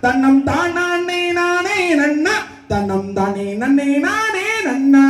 தன்னம் தானே நானே நன்னா. தன்னம் தானே நன்னே நானே நன்னா.